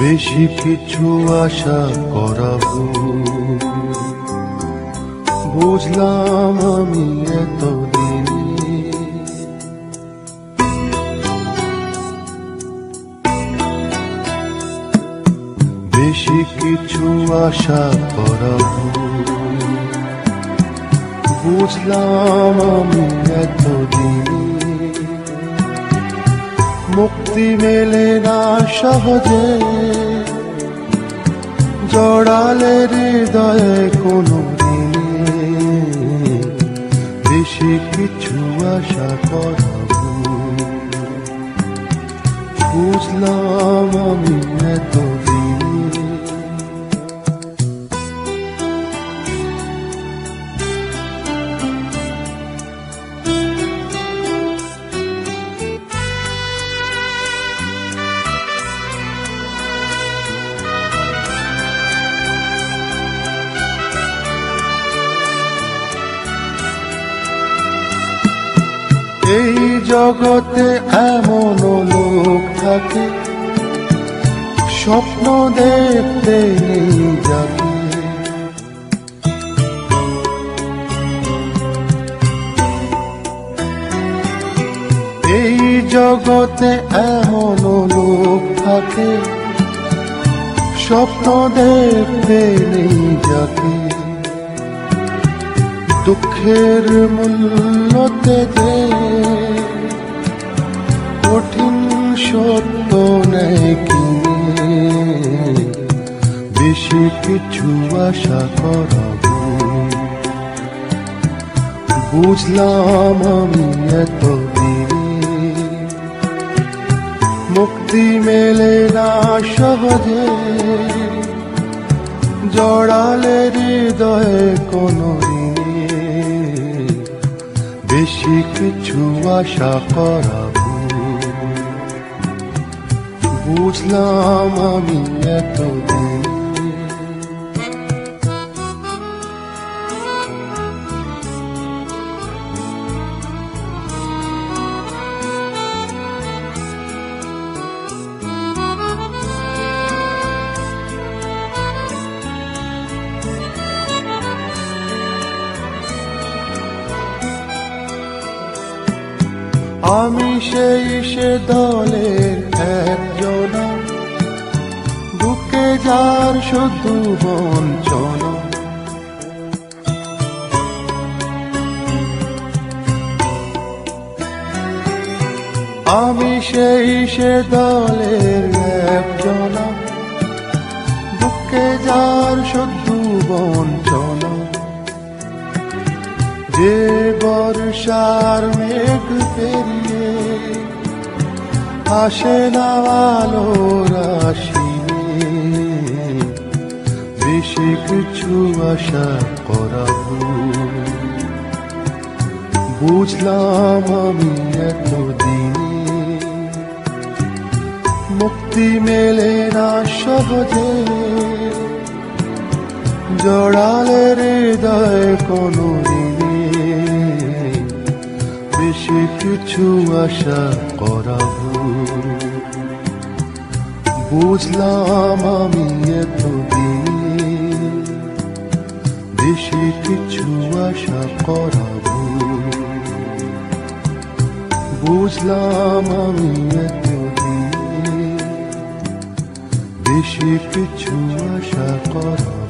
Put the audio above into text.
বেশি কিছু আশা করাবো। বুঝলাম আমি এতদিন। বেশি কিছু আশা করাবো। বুঝলাম আমি এতদিন। মুক্তি মেলে না সহজে। জড়ালে হৃদয়ে কোনো বেশি কিছু আশা কর বুঝলাম আমি এতদিন এই জগতে এমন লোক থাকে, স্বপ্ন দেখতে নেই যাকে। এই জগতে এমন লোক থাকে, স্বপ্ন দেখতে নেই দুঃখের মূল্যতে যে কঠিন সত্য নেই কিনে। বেশি কিছু আশা করাবো বুঝলাম আমি এতদিনে। মুক্তি মেলে না সহজে। জড়ালে হৃদয়ে কোনো বেশি কিছু আশা করাবো বুঝলাম আমি এতদিন আমি সেই সে দলের একজন। বুকে যার শুধু বঞ্চন আমি সেই সে দলের একজন। বুকে যার শুধু বঞ্চনা যে বর্ষার মেঘ পেরিয়ে আসে না আলো রাশি বেশি কিছু আশা করাবো বুঝলাম আমি এতদিনে। মুক্তি মেলে না সহজে। জড়ালে হৃদয় কোনো কিছু আশা করাবো। বুঝলাম আমি এতদিনে বেশি কিছু আশা করাবো। বুঝলাম আমি এতদিনে বেশি কিছু আশা করাবো।